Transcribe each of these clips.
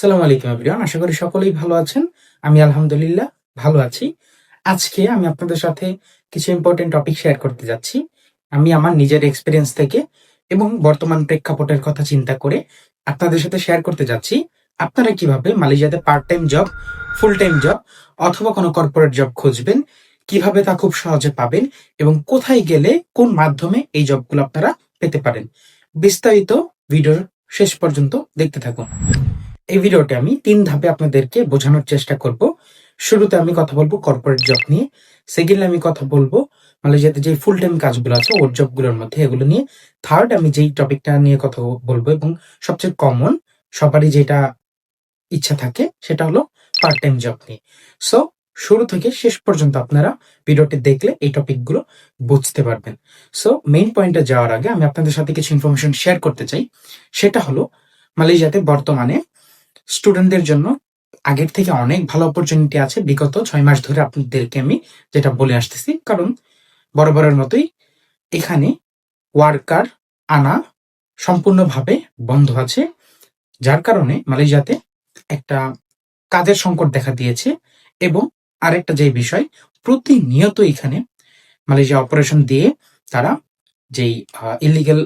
সালাম আলাইকুম এভরিওয়ান, আশা করি সকলেই ভালো আছেন। আমি আলহামদুলিল্লাহ ভালো আছি। আজকে আমি আপনাদের সাথে কিছু ইম্পর্টেন্ট টপিক শেয়ার করতে যাচ্ছি। আমি আমার নিজের এক্সপিরিয়েন্স থেকে এবং বর্তমান প্রেক্ষাপটের কথা চিন্তা করে আপনাদের সাথে শেয়ার করতে যাচ্ছি। আপনারা কীভাবে মালয়েশিয়াতে part time job full time job অথবা কোনো কর্পোরেট জব খুঁজবেন, কীভাবে তা খুব সহজে পাবেন এবং কোথায় গেলে কোন মাধ্যমে এই জবগুলো আপনারা পেতে পারেন। বিস্তারিত ভিডিওর শেষ পর্যন্ত দেখতে থাকুন। এই ভিডিওতে আমি তিন ধাপে আপনাদেরকে বোঝানোর চেষ্টা করব। শুরুতে আমি কথা বলব কর্পোরেট জব নিয়ে সেকেন্ডলি আমি কথা বলব মালয়েশিয়াতে যে ফুল টাইম কাজগুলো আছে, ওর জবগুলোর মধ্যে এগুলো নিয়ে। থার্ড আমি যেই টপিকটা নিয়ে কথা বলব এবং সবচেয়ে কমন সবারই যেটা ইচ্ছা থাকে, সেটা হলো পার্ট টাইম জব নিয়ে। সো শুরু থেকে শেষ পর্যন্ত আপনারা ভিডিওটি দেখলে এই টপিকগুলো বুঝতে পারবেন। সো মেইন পয়েন্টে যাওয়ার আগে আমি আপনাদের সাথে কিছু ইনফরমেশন শেয়ার করতে চাই। সেটা হলো মালয়েশিয়াতে বর্তমানে স্টুডেন্টদের জন্য আগের থেকে অনেক ভালো অপরচুনিটি আছে। বিগত ছয় মাস ধরে আপনাদেরকে আমি যেটা বলে আসতেছি, কারণ বরাবরের মতোই এখানে ওয়ার্কার আনা সম্পূর্ণভাবে বন্ধ আছে, যার কারণে মালয়েশিয়াতে একটা কাজের সংকট দেখা দিয়েছে। এবং আরেকটা যে বিষয়, প্রতিনিয়ত এখানে মালয়েশিয়া অপারেশন দিয়ে তারা যেই ইলিগেল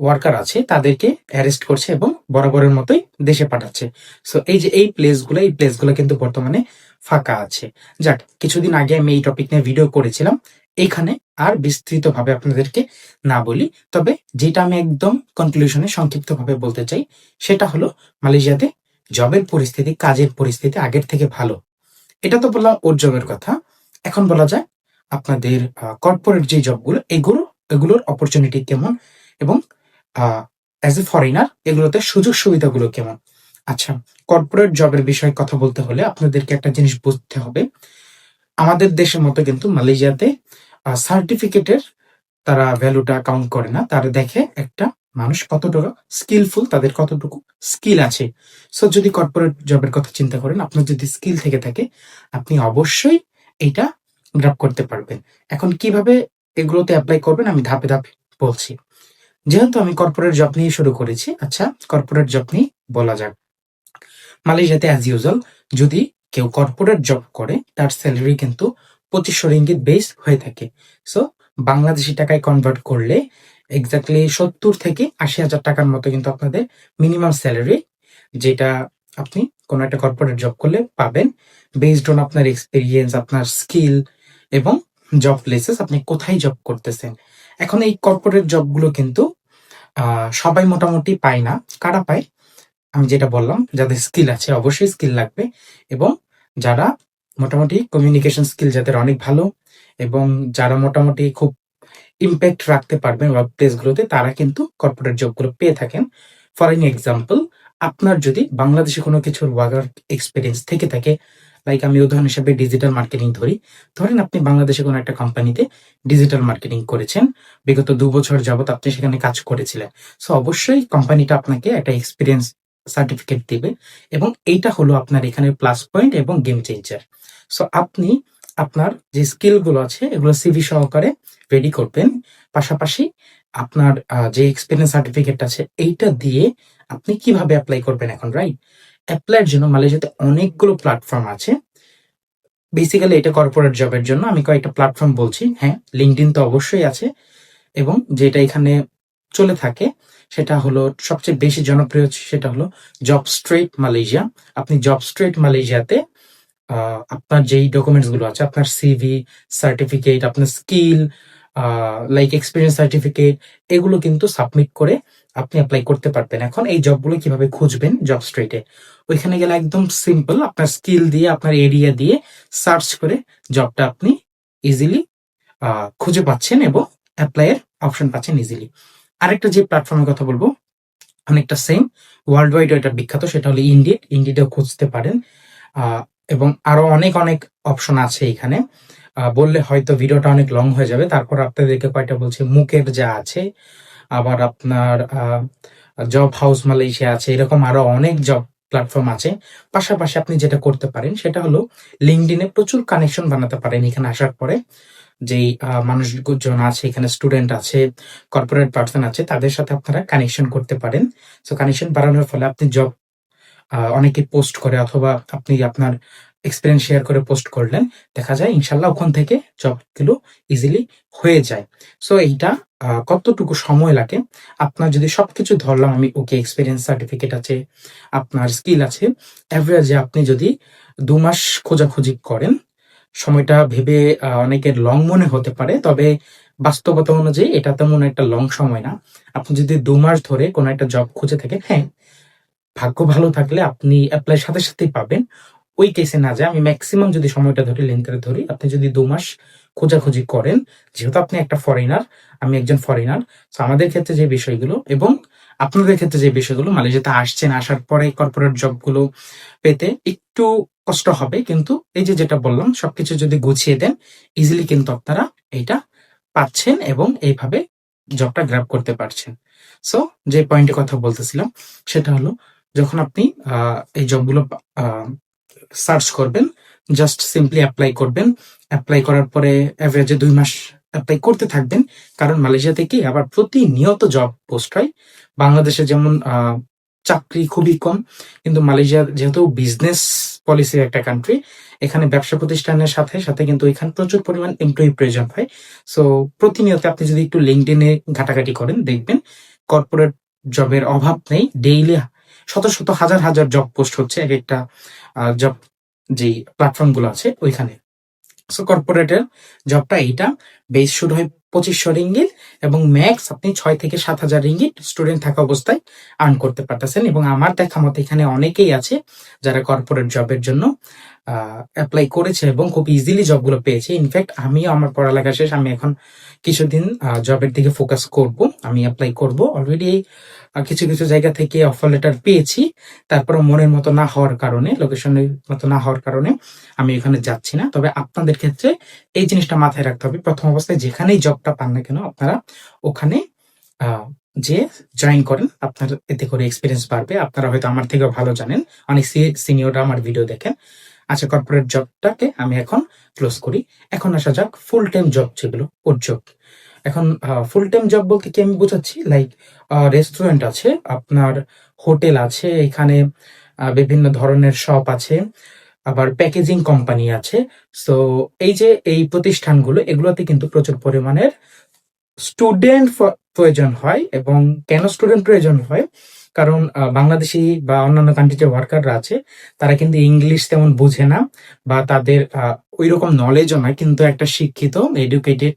ওয়ার্কার আছে, তাদেরকে অ্যারেস্ট করছে এবং বরাবরের মতোই দেশে পাঠাচ্ছে। সো এই যে এই প্লেসগুলো এই প্লেসগুলো কিন্তু বর্তমানে ফাঁকা আছে। যাক, কিছুদিন আগে আমি এই টপিক নিয়ে ভিডিও করেছিলাম। এইখানে আর বিস্তৃতভাবে আপনাদেরকে না বলি, তবে যেটা আমি একদম কনক্লুশনে সংক্ষিপ্তভাবে বলতে চাই, সেটা হলো মালয়েশিয়াতে জবের পরিস্থিতি, কাজের পরিস্থিতি আগের থেকে ভালো। এটা তো বললাম ওর জবের কথা। এখন বলা যায়, আপনাদের কর্পোরেট যে জবগুলো এগুলো, এগুলোর অপরচুনিটি কেমন? এবং অ্যাজ এ ফরেনার এগুলোতে সুযোগ সুবিধাগুলো কেমন? আচ্ছা কর্পোরেট জবের বিষয়ে কথা বলতে হলে আপনাদেরকে একটা জিনিস বুঝতে হবে। আমাদের দেশের মতো কিন্তু মালয়েশিয়াতে সার্টিফিকেটের তারা ভ্যালুটা কাউন্ট করে না। তারা দেখে একটা মানুষ কতটুকু স্কিলফুল তাদের কতটুকু স্কিল আছে। সো যদি কর্পোরেট জবের কথা চিন্তা করেন, আপনার যদি স্কিল থেকে থাকে, আপনি অবশ্যই এটা গ্রাপ করতে পারবেন। এখন কীভাবে এগুলোতে অ্যাপ্লাই করবেন, আমি ধাপে ধাপে বলছি। যেহেতু আমি কর্পোরেট জব নিয়ে শুরু করেছি আচ্ছা কর্পোরেট জব নিয়ে বলা যাক। মালয়েশিয়াতে অ্যাজ ইউজুয়াল যদি কেউ কর্পোরেট জব করে, তার স্যালারি কিন্তু পঁচিশশো রিঙ্গিত বেস হয়ে থাকে। সো বাংলাদেশি টাকায় কনভার্ট করলে এক্স্যাক্টলি সত্তর থেকে আশি হাজার টাকার মতো কিন্তু আপনাদের মিনিমাম স্যালারি যেটা আপনি কোনো একটা কর্পোরেট জব করলে পাবেন। বেসড অন আপনার এক্সপিরিয়েন্স আপনার স্কিল এবং জব প্লেসেস আপনি কোথায় জব করতেছেন। এখন এই কর্পোরেট জবগুলো কিন্তু সবাই মোটামুটি পায় না। কারা পায়? আমি যেটা বললাম, যাদের স্কিল আছে, অবশ্যই স্কিল লাগবে। এবং যারা মোটামুটি কমিউনিকেশন স্কিল যাদের অনেক ভালো এবং যারা মোটামুটি খুব ইম্প্যাক্ট রাখতে পারবেন ওয়ার্ক প্লেসগুলোতে তারা কিন্তু কর্পোরেট জবগুলো পেয়ে থাকেন। ফর এন এক্সাম্পল আপনার যদি বাংলাদেশে কোনো কিছুর ওয়ার্কার এক্সপিরিয়েন্স থেকে থাকে লাইক আমি উদাহরণ হিসেবে ডিজিটাল মার্কেটিং ধরি। ধরেন আপনি বাংলাদেশে কোনো একটা কোম্পানিতে ডিজিটাল মার্কেটিং করেছেন। বিগত দু বছর যাবত আপনি সেখানে কাজ করেছিলেন। সো অবশ্যই কোম্পানিটা আপনাকে একটা এক্সপিরিয়েন্স সার্টিফিকেট দিবে এবং এইটা হলো আপনার এখানে প্লাস পয়েন্ট এবং গেম চেঞ্জার সো আপনি আপনার যে স্কিলগুলো আছে, এগুলো সিভি সহকারে রেডি করবেন। পাশাপাশি আপনার যে এক্সপিরিয়েন্স সার্টিফিকেট আছে, এইটা দিয়ে আপনি কীভাবে অ্যাপ্লাই করবেন এখন রাইট অ্যাপ্লাইয়ের জন্য মালয়েশিয়াতে অনেকগুলো প্ল্যাটফর্ম আছে। বেসিক্যালি এটা কর্পোরেট জবের জন্য আমি কয়েকটা প্ল্যাটফর্ম বলছি। হ্যাঁ লিঙ্কডিন তো অবশ্যই আছে এবং যেটা এখানে চলে থাকে সেটা হলো সবচেয়ে বেশি জনপ্রিয় সেটা হলো জব স্ট্রেট মালয়েশিয়া আপনি জব স্ট্রেট মালয়েশিয়াতে আপনার যেই ডকুমেন্টসগুলো আছে, আপনার সিভি সার্টিফিকেট আপনার স্কিল লাইক এক্সপিরিয়েন্স সার্টিফিকেট এগুলো কিন্তু সাবমিট করে আপনি অ্যাপ্লাই করতে পারবেন। এখন এই জবগুলো কীভাবে খুঁজবেন জব স্ট্রেটে ওইখানে গেলে একদম সিম্পল আপনার স্কিল দিয়ে, আপনার এরিয়া দিয়ে সার্চ করে জবটা আপনি ইজিলি খুঁজে পাচ্ছেন এবং অ্যাপ্লাইয়ের অপশন পাচ্ছেন ইজিলি আরেকটা যে প্ল্যাটফর্মের কথা বলব, অনেকটা সেম ওয়ার্ল্ড ওয়াইড এটা বিখ্যাত, সেটা হলো ইন্ডিড ইন্ডিডেও খুঁজতে পারেন। এবং আরও অনেক অনেক অপশন আছে এখানে। বললে হয়তো ভিডিওটা অনেক লং হয়ে যাবে। তারপর আপনাদেরকে কয়টা বলছি? মুকের যা আছে। আবার আপনার জব হাউস মালয়েশিয়া আছে, এরকম আরও অনেক জব প্ল্যাটফর্ম আছে। পাশাপাশি আপনি যেটা করতে পারেন, সেটা হলো লিঙ্কডিনে প্রচুর কানেকশন বানাতে পারেন এখানে আসার পরে। যেই মানুষজন আছে, এখানে স্টুডেন্ট আছে কর্পোরেট পার্সন আছে, তাদের সাথে আপনারা কানেকশন করতে পারেন। সো কানেকশন বাড়ানোর ফলে আপনি জব অনেকে পোস্ট করে অথবা আপনি আপনার এক্সপিরিয়েন্স শেয়ার করে পোস্ট করলেন, দেখা যায় ইনশাল্লাহ ওখান থেকে জবগুলো ইজিলি হয়ে যায়। সো এইটা কতটুকু সময় লাগে? আপনার যদি সবকিছু ধরলাম, আমি ওকে এক্সপিরিয়েন্স সার্টিফিকেট আছে, আপনার স্কিল আছে অ্যাভারেজে আপনি যদি দু মাস খোঁজাখুঁজি করেন, সময়টা ভেবে অনেকের লং মনে হতে পারে, তবে বাস্তবতা অনুযায়ী এটা তেমন একটা লং সময় না। আপনি যদি দু মাস ধরে কোনো একটা জব খুঁজে থাকেন হ্যাঁ ভাগ্য ভালো থাকলে আপনি অ্যাপ্লাই সাথে সাথেই পাবেন। ওই কেসে না যায়। আমি ম্যাক্সিমাম যদি সময়টা ধরি লেন্থের ধরি, আপনি যদি দু মাস খোঁজাখুঁজি করেন, যেহেতু আপনি একটা ফরেনার আমি একজন ফরেনার তো আমাদের ক্ষেত্রে যে বিষয়গুলো এবং আপনাদের ক্ষেত্রে যে বিষয়গুলো মালয়েশিয়াতে আসছেন, আসার পরে কর্পোরেট জবগুলো পেতে একটু কষ্ট হবে, কিন্তু এই যে যেটা বললাম, সবকিছু যদি গুছিয়ে দেন ইজিলি কিন্তু আপনারা এটা পাচ্ছেন এবং এইভাবে জবটা গ্র্যাব করতে পারছেন। সো যে পয়েন্টে কথা বলতেছিলাম, সেটা হলো, যখন আপনি এই জবগুলো সার্চ করবেন জাস্ট সিম্পলি অ্যাপ্লাই করবেন। অ্যাপ্লাই করার পরে অ্যাভারেজে দুই মাস অ্যাপ্লাই করতে থাকবেন, কারণ মালয়েশিয়াতে কি আবার প্রতিনিয়ত জব পোস্ট হয়। বাংলাদেশে যেমন চাকরি খুবই কম, কিন্তু মালয়েশিয়া যেহেতু বিজনেস পলিসির একটা কান্ট্রি এখানে ব্যবসা প্রতিষ্ঠানের সাথে সাথে কিন্তু এখানে প্রচুর পরিমাণ এমপ্লয়ি প্রয়োজন হয়। সো প্রতিনিয়ত আপনি যদি একটু লিঙ্কডিনে ঘাটাঘাটি করেন, দেখবেন কর্পোরেট জবের অভাব নেই। ডেইলি শত শত হাজার হাজার জব পোস্ট হচ্ছে, এক একটা জব যে প্ল্যাটফর্মগুলো আছে ওইখানে। সো কর্পোরেটের জবটা এইটা বেস শুরু হয় পঁচিশশো রিঙ্গিত এবং ম্যাক্স আপনি ছয় থেকে সাত হাজার রিঙ্গিত স্টুডেন্ট থাকা অবস্থায় আর্ন করতে পারতেছেন এবং আমার দেখা মতো এখানে অনেকেই আছে যারা কর্পোরেট জবের জন্য অ্যাপ্লাই করেছে এবং খুব ইজিলি জবগুলো পেয়েছে। ইনফ্যাক্ট আমিও আমার পড়ালেখা শেষ, আমি এখন কিছুদিন জবের দিকে ফোকাস করব, আমি অ্যাপ্লাই করব। অলরেডি কিছু কিছু জায়গা থেকে অফার লেটার পেয়েছি। তারপরে মনের মতো না হওয়ার কারণে লোকেশনের মতো না হওয়ার কারণে আমি এখানে যাচ্ছি না। তবে আপনাদের ক্ষেত্রে এই জিনিসটা মাথায় রাখতে হবে। প্রথম অবস্থায় যেখানেই জবটা পান না কেন, আপনারা ওখানে যে জয়েন করেন, আপনার এতে করে এক্সপিরিয়েন্স বাড়বে। আপনারা হয়তো আমার থেকেও ভালো জানেন। অনেক সিনিয়ররা আমার ভিডিও দেখেন। আচ্ছা কর্পোরেট জবটাকে আমি এখন ক্লোজ করি। এখন আসা যাক ফুল টাইম জব যেগুলো ওর জব এখন ফুল টাইম জব বলতে কি আমি বোঝাচ্ছি? লাইক রেস্টুরেন্ট আছে, আপনার হোটেল আছে, এখানে বিভিন্ন ধরনের শপ আছে, আবার প্যাকেজিং কোম্পানি আছে। সো এই যে এই প্রতিষ্ঠানগুলো, এগুলোতে কিন্তু প্রচুর পরিমাণের স্টুডেন্ট প্রয়োজন হয় এবং কেন স্টুডেন্ট প্রয়োজন হয়? কারণ বাংলাদেশি বা অন্যান্য কান্ট্রি যে ওয়ার্কাররা আছে, তারা কিন্তু ইংলিশ তেমন বুঝে না বা তাদের ওই রকম নলেজও নয় কিন্তু একটা শিক্ষিত এডুকেটেড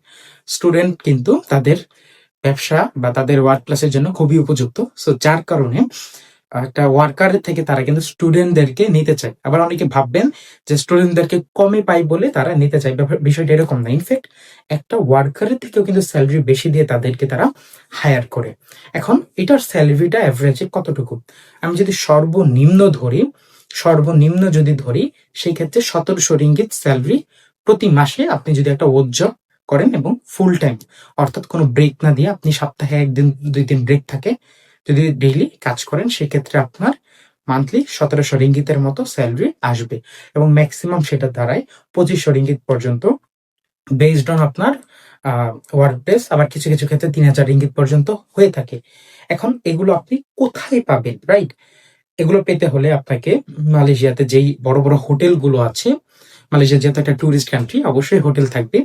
স্টুডেন্ট কিন্তু তাদের ব্যবসা বা তাদের ওয়ার্ক ক্লাসের জন্য খুবই উপযুক্ত। সো যার কারণে একটা ওয়ার্কারের থেকে তারা কিন্তু স্টুডেন্টদেরকে নিতে চায়। আবার অনেকে ভাববেন যে স্টুডেন্টদেরকে কমে পাই বলে তারা নিতে চায়। বিষয়টা এরকম না। ইনফ্যাক্ট একটা ওয়ার্কারের থেকেও কিন্তু স্যালারি বেশি দিয়ে তাদেরকে তারা হায়ার করে। এখন এটার স্যালারিটা অ্যাভারেজে কতটুকু? আমি যদি সর্বনিম্ন ধরি, সর্বনিম্ন যদি ধরি সেই ক্ষেত্রে সতেরোশো রিঙ্গিত স্যালারি প্রতি মাসে আপনি যদি একটা জব করেন এবং ফুল টাইম অর্থাৎ কোনো ব্রেক না দিয়ে আপনি সপ্তাহে একদিন, দুই দিন ব্রেক থাকে যদি ডেইলি কাজ করেন, সেক্ষেত্রে আপনার মান্থলি সতেরোশো রিঙ্গিতের মতো স্যালারি আসবে এবং ম্যাক্সিমাম সেটা দাঁড়ায় পঁচিশশো রিঙ্গিত পর্যন্ত বেসড অন আপনার ওয়ার্ক ডেস আবার কিছু কিছু ক্ষেত্রে তিন হাজার রিঙ্গিত পর্যন্ত হয়ে থাকে। এখন এগুলো আপনি কোথায় পাবেন রাইট এগুলো পেতে হলে আপনাকে মালয়েশিয়াতে যেই বড় বড় হোটেলগুলো আছে মালয়েশিয়া যেহেতু একটা ট্যুরিস্ট কান্ট্রি অবশ্যই হোটেল থাকবে।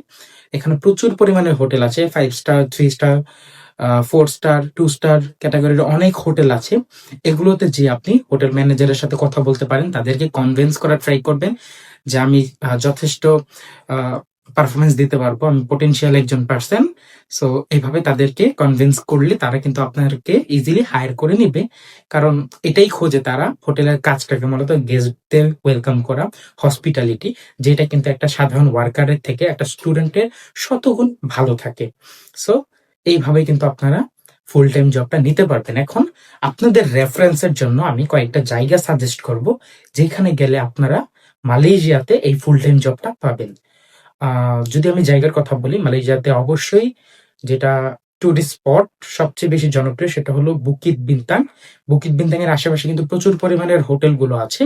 এখানে প্রচুর পরিমাণে হোটেল আছে five star three star four star two star ক্যাটাগরির অনেক হোটেল আছে। এগুলোতে যে আপনি হোটেল ম্যানেজারের সাথে কথা বলতে পারেন, তাদেরকে কনভিন্স করার ট্রাই করবেন যে আমি যথেষ্ট পারফরমেন্স দিতে পারব, আমি পোটেনশিয়াল একজন পার্সন সো এইভাবে তাদেরকে কনভিন্স করলে তারা কিন্তু আপনাকে ইজিলি হায়ার করে নিবে। কারণ এটাই খোঁজে তারা হোটেলের কাজটাকে মূলত গেস্টদের ওয়েলকাম করা হসপিটালিটি যেটা কিন্তু একটা সাধারণ ওয়ার্কারের থেকে একটা স্টুডেন্টের শতগুণ ভালো থাকে। সো এইভাবে কিন্তু আপনারা ফুল টাইম জবটা নিতে পারবেন। এখন আপনাদের রেফারেন্সের জন্য আমি কয়েকটা জায়গা সাজেস্ট করব, যেখানে গেলে আপনারা মালয়েশিয়াতে এই ফুল টাইম জবটা পাবেন যদি আমি জায়গার কথা বলি, মালয়েশিয়াতে অবশ্যই যেটা টুরিস্ট স্পট সবচেয়ে বেশি জনপ্রিয় সেটা হলো বুকিত বিন্তাং বুকিত বিন্তাং এর আশেপাশে কিন্তু প্রচুর পরিমাণের হোটেলগুলো আছে।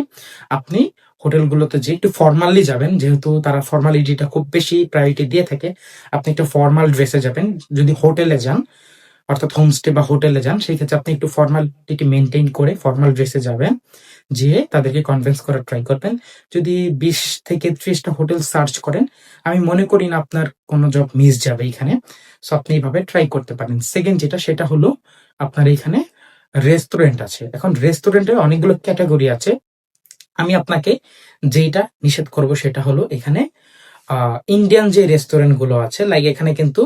আপনি হোটেলগুলোতে যে একটু ফর্মালি যাবেন, যেহেতু তারা ফর্মালিটিটা খুব বেশি প্রায়োরিটি দিয়ে থাকে, আপনি একটু ফর্মাল ড্রেসে যাবেন। যদি হোটেলে যান, অর্থাৎ হোমস্টে বা হোটেলে যান, সেই ক্ষেত্রে আপনি একটু ফর্মালিটি মেনটেন করে ফর্মাল ড্রেসে যাবেন, যেয়ে তাদেরকে কনভিন্স করার ট্রাই করবেন। যদি বিশ থেকে ত্রিশটা হোটেল সার্চ করেন, আমি মনে করি না আপনার কোনো জব মিস যাবে এখানে। সো আপনি এইভাবে ট্রাই করতে পারেন। সেকেন্ড যেটা, সেটা হলো আপনার এখানে রেস্টুরেন্ট আছে। এখন রেস্টুরেন্টে অনেকগুলো ক্যাটাগরি আছে। আমি আপনাকে যেটা নিষেধ করব সেটা হলো এখানে ইন্ডিয়ান যে রেস্টুরেন্টগুলো আছে লাইক এখানে কিন্তু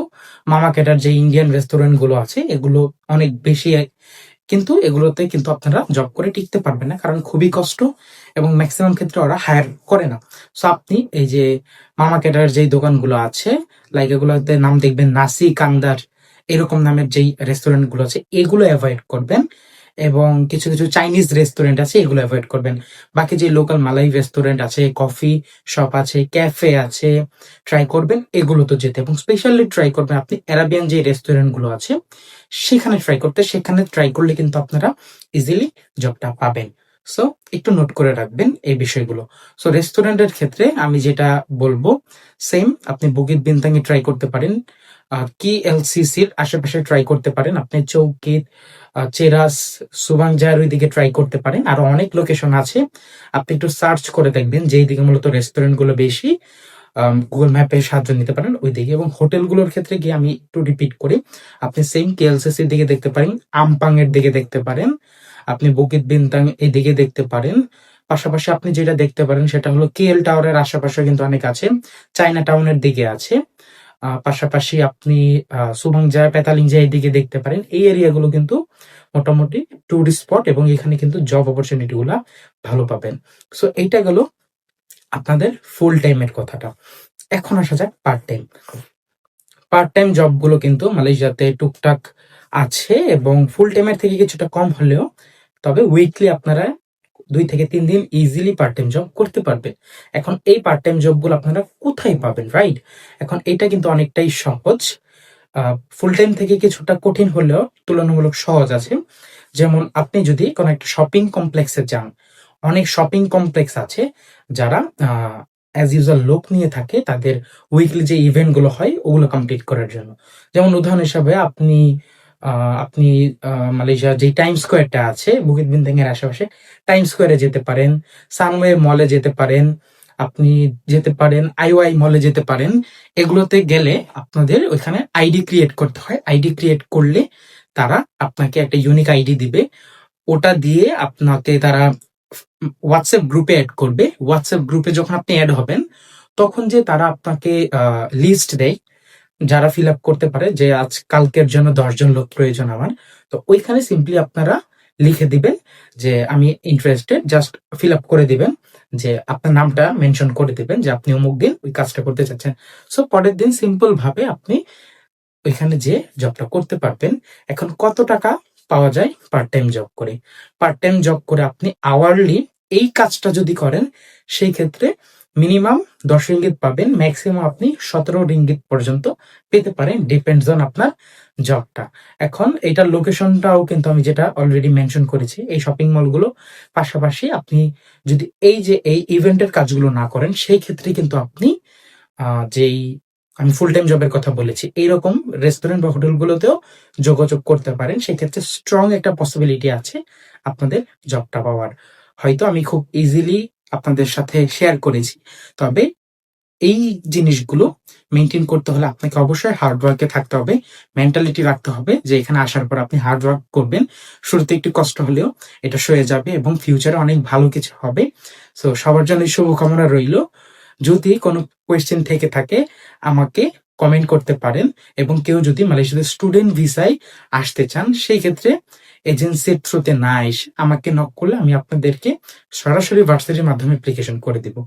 মামা ক্যাটার যে ইন্ডিয়ান রেস্টুরেন্টগুলো আছে, এগুলো অনেক বেশি, কিন্তু এগুলোতে কিন্তু আপনারা জব করে টিকতে পারবেন না, কারণ খুবই কষ্ট এবং ম্যাক্সিমাম ক্ষেত্রে ওরা হায়ার করে না। সো আপনি এই যে মামা ক্যাটার যেই দোকানগুলো আছে লাইক এগুলোতে নাম দেখবেন নাসি কান্দার এরকম নামের যেই রেস্টুরেন্টগুলো আছে, এগুলো অ্যাভয়েড করবেন। এবং কিছু কিছু চাইনিজ রেস্টুরেন্ট আছে, এগুলো অ্যাভয়েড করবেন। বাকি যে লোকাল মালাই রেস্টুরেন্ট আছে কফি শপ আছে ক্যাফে আছে ট্রাই করবেন, এগুলো তো যেতে। এবং স্পেশালি ট্রাই করবেন আপনি অ্যারাবিয়ান যে রেস্টুরেন্টগুলো আছে, সেখানে ট্রাই করতে, সেখানে ট্রাই করলে কিন্তু আপনারা ইজিলি জবটা পাবেন। সো একটু নোট করে রাখবেন এই বিষয়গুলো। সো রেস্টুরেন্টের ক্ষেত্রে আমি যেটা বলব সেম আপনি বুকিত বিনতাঙ্গি ট্রাই করতে পারেন। কি এলসিসির আশেপাশে ট্রাই করতে পারেন? আপনি চৌকিত চেরাস সুবাংজার ওই দিকে ট্রাই করতে পারেন। আরও অনেক লোকেশন আছে। আপনি একটু সার্চ করে দেখবেন যেই দিকে মূলত রেস্টুরেন্টগুলো বেশি গুগল ম্যাপে সাহায্য নিতে পারেন ওই দিকে এবং হোটেলগুলোর ক্ষেত্রে গিয়ে আমি একটু রিপিট করি। আপনি সেম কেএলসিসির দিকে দেখতে পারেন, আমপাং এর দিকে দেখতে পারেন, আপনি বুকিত বিনতাং এই দিকে দেখতে পারেন। পাশাপাশি আপনি যেটা দেখতে পারেন সেটা হলো কেএল টাওয়ারের আশেপাশে কিন্তু অনেক আছে চায়না টাউনের দিকে আছে। পাশাপাশি আপনি সুবাংজা পেতালিংজা এদিকে দেখতে পারেন। এই এরিয়াগুলো কিন্তু মোটামুটি টুরিস্ট স্পট এবং এখানে কিন্তু জব অপরচুনিটি গুলা ভালো পাবেন। সো এইটা গেল আপনাদের ফুল টাইমের কথাটা। এখন আসা যাক পার্ট টাইম পার্ট টাইম জবগুলো কিন্তু মালয়েশিয়াতে টুকটাক আছে এবং ফুল টাইমের থেকে কিছুটা কম হলেও, তবে উইকলি আপনারা দুই থেকে তিন দিন ইজিলি পার্ট টাইম জব করতে পারবেন এখন এই পার্ট টাইম জবগুলো আপনারা কোথায় পাবেন রাইট এখন এটা কিন্তু অনেকটাই সহজ। ফুল টাইম থেকে কিছুটা কঠিন হলেও তুলনামূলক সহজ আছে। যেমন আপনি যদি কোনো একটা শপিং কমপ্লেক্সে যান, অনেক শপিং কমপ্লেক্স আছে যারা অ্যাজ ইউজাল লোক নিয়ে থাকে তাদের উইকলি যে ইভেন্টগুলো হয়, ওগুলো কমপ্লিট করার জন্য। যেমন উদাহরণ হিসাবে আপনি আপনি মালয়েশিয়ার যে টাইম স্কোয়ারটা আছে বুকিত বিন্দিং এর আশেপাশে টাইম স্কোয়ারে যেতে পারেন সানওয়ে মলে যেতে পারেন, আপনি যেতে পারেন আইওআই মলে যেতে পারেন, এগুলোতে গেলে আপনাদের ওইখানে আইডি ক্রিয়েট করতে হয়। আইডি ক্রিয়েট করলে তারা আপনাকে একটা ইউনিক আইডি দিবে। ওটা দিয়ে আপনাকে তারা হোয়াটসঅ্যাপ গ্রুপে অ্যাড করবে। হোয়াটসঅ্যাপ গ্রুপে যখন আপনি অ্যাড হবেন, তখন যে তারা আপনাকে লিস্ট দেয় যারা ফিল আপ করতে পারে যে আজ কালকের জন্য দশজন লোক প্রয়োজন আমার, তো ওইখানে সিম্পলি আপনারা লিখে দিবেন যে আমি ইন্টারেস্টেড জাস্ট ফিল আপ করে দিবেন যে আপনার নামটা মেনশন করে দিবেন যে আপনি অমুক দিন ওই কাজটা করতে চাচ্ছেন। সো পরের দিন সিম্পল ভাবে আপনি ওইখানে যে জবটা করতে পারবেন। এখন কত টাকা পাওয়া যায় পার্ট টাইম জব করে? পার্ট টাইম জব করে আপনি আওয়ারলি এই কাজটা যদি করেন, সেই ক্ষেত্রে মিনিমাম দশ রিঙ্গিত পাবেন, ম্যাক্সিমাম আপনি সতেরো রিঙ্গিত পর্যন্ত পেতে পারেন ডিপেন্ডস অন আপনার জবটা এখন এটার লোকেশনটাও কিন্তু আমি যেটা অলরেডি মেনশন করেছি, এই শপিং মলগুলো পাশাপাশি আপনি যদি এই যে এই ইভেন্টের কাজগুলো না করেন, সেই ক্ষেত্রে কিন্তু আপনি যেই আমি ফুল টাইম জবের কথা বলেছি, এইরকম রেস্টুরেন্ট বা হোটেলগুলোতেও যোগাযোগ করতে পারেন, সেক্ষেত্রে স্ট্রং একটা পসিবিলিটি আছে আপনাদের জবটা পাওয়ার। হয়তো আমি খুব ইজিলি আপনাদের সাথে শেয়ার করেছি। তবে এই জিনিসগুলো মেনটেন করতে হলে আপনাকে অবশ্যই হার্ড ওয়ার্কে থাকতে হবে মেন্টালিটি রাখতে হবে যে এখানে আসার পর আপনি হার্ড ওয়ার্ক করবেন। শুরুতে একটু কষ্ট হলেও এটা সয়ে যাবে এবং ফিউচারে অনেক ভালো কিছু হবে। সো সবার জন্য শুভকামনা রইল। যদি কোনো কোয়েশ্চেন থেকে থাকে, আমাকে কমেন্ট করতে পারেন এবং কেউ যদি মালয়েশিয়াতে স্টুডেন্ট ভিসায় আসতে চান, সেই ক্ষেত্রে এজেন্সির থ্রুতে না এসে আমাকে নক করলে আমি আপনাদেরকে সরাসরি ভার্সিটির মাধ্যমে অ্যাপ্লিকেশন করে দিব।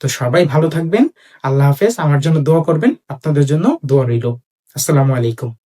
তো সবাই ভালো থাকবেন, আল্লাহ হাফেজ, আমার জন্য দোয়া করবেন, আপনাদের জন্য দোয়া রইল। আসসালামু আলাইকুম।